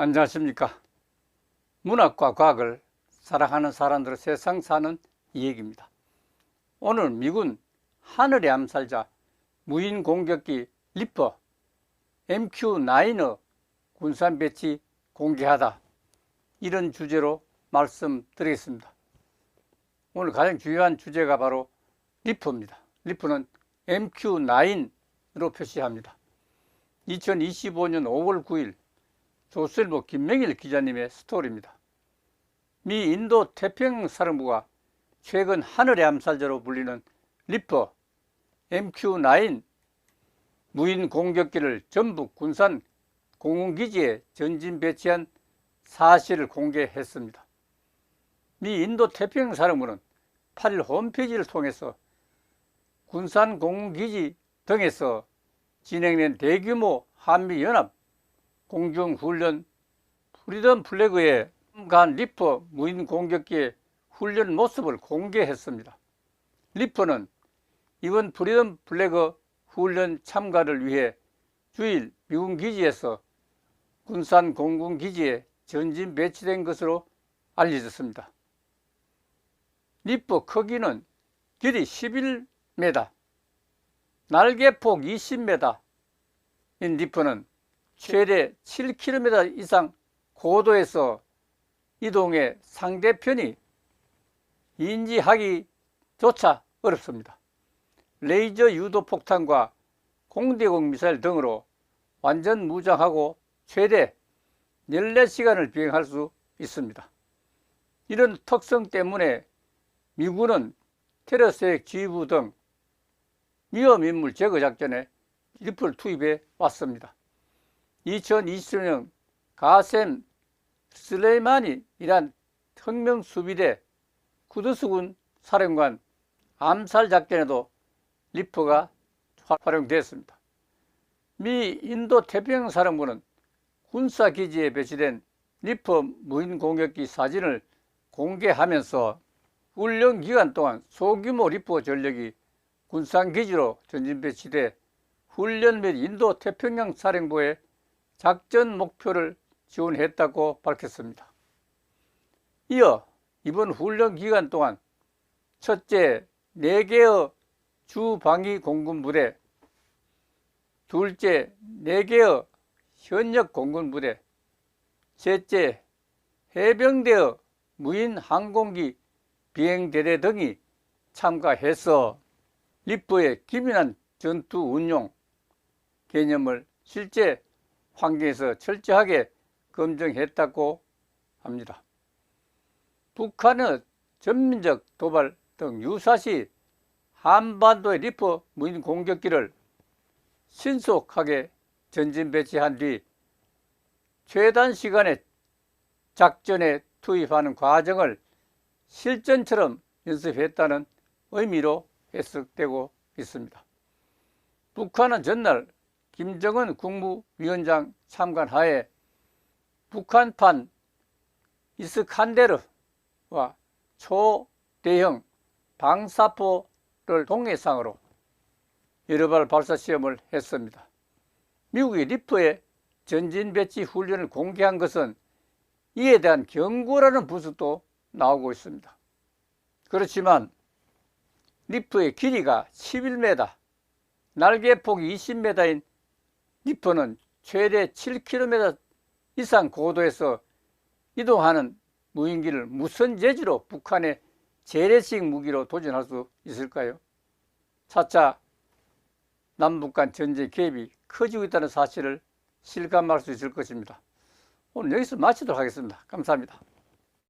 안녕하십니까. 문학과 과학을 사랑하는 사람들의 세상 사는 이야기입니다. 오늘 미군 하늘의 암살자 무인 공격기 리퍼 MQ-9의 군산 배치 공개하다 이런 주제로 말씀드리겠습니다. 오늘 가장 중요한 주제가 바로 리퍼입니다. 리퍼는 MQ-9로 표시합니다. 2025년 5월 9일 조선일보 김명일 기자님의 스토리입니다. 미 인도 태평양 사령부가 최근 하늘의 암살자로 불리는 리퍼 MQ-9 무인 공격기를 전북 군산 공군기지에 전진 배치한 사실을 공개했습니다. 미 인도 태평양 사령부는 8일 홈페이지를 통해서 군산 공군기지 등에서 진행된 대규모 한미연합 공중훈련 프리덤 플래그에 간 리퍼 무인 공격기의 훈련 모습을 공개했습니다. 리퍼는 이번 프리덤 플래그 훈련 참가를 위해 주일 미군 기지에서 군산 공군 기지에 전진 배치된 것으로 알려졌습니다. 리퍼 크기는 길이 11m, 날개폭 20m인 리퍼는 최대 7km 이상 고도에서 이동해 상대편이 인지하기조차 어렵습니다. 레이저 유도 폭탄과 공대공 미사일 등으로 완전 무장하고 최대 14시간을 비행할 수 있습니다. 이런 특성 때문에 미군은 테러세획 지휘부 등 위험인물 제거 작전에 리플 투입해 왔습니다. 2020년 가셈 슬레이마니 이란 혁명 수비대 쿠드스군 사령관 암살 작전에도 리퍼가 활용됐습니다. 미 인도 태평양 사령부는 군사 기지에 배치된 리퍼 무인 공격기 사진을 공개하면서 훈련 기간 동안 소규모 리퍼 전력이 군산 기지로 전진 배치돼 훈련 및 인도 태평양 사령부의 작전 목표를 지원했다고 밝혔습니다. 이어 이번 훈련 기간 동안 첫째, 4개의 주방위 공군 부대, 둘째, 4개의 현역 공군 부대, 셋째, 해병대의 무인 항공기 비행대대 등이 참가해서 리퍼의 기민한 전투 운용 개념을 실제 환경에서 철저하게 검증했다고 합니다. 북한의 전민적 도발 등 유사시 한반도의 리퍼 무인 공격기를 신속하게 전진 배치한 뒤 최단 시간에 작전에 투입하는 과정을 실전처럼 연습했다는 의미로 해석되고 있습니다. 북한은 전날 김정은 국무위원장 참관 하에 북한판 이스칸데르와 초대형 방사포를 동해상으로 여러 발 발사 시험을 했습니다. 미국이 리프의 전진 배치 훈련을 공개한 것은 이에 대한 경고라는 분석도 나오고 있습니다. 그렇지만 리프의 길이가 11m, 날개폭이 20m인 리퍼는 최대 7km 이상 고도에서 이동하는 무인기를 무선 제지로 북한의 재래식 무기로 도전할 수 있을까요? 차차 남북 간 전쟁 개입이 커지고 있다는 사실을 실감할 수 있을 것입니다. 오늘 여기서 마치도록 하겠습니다. 감사합니다.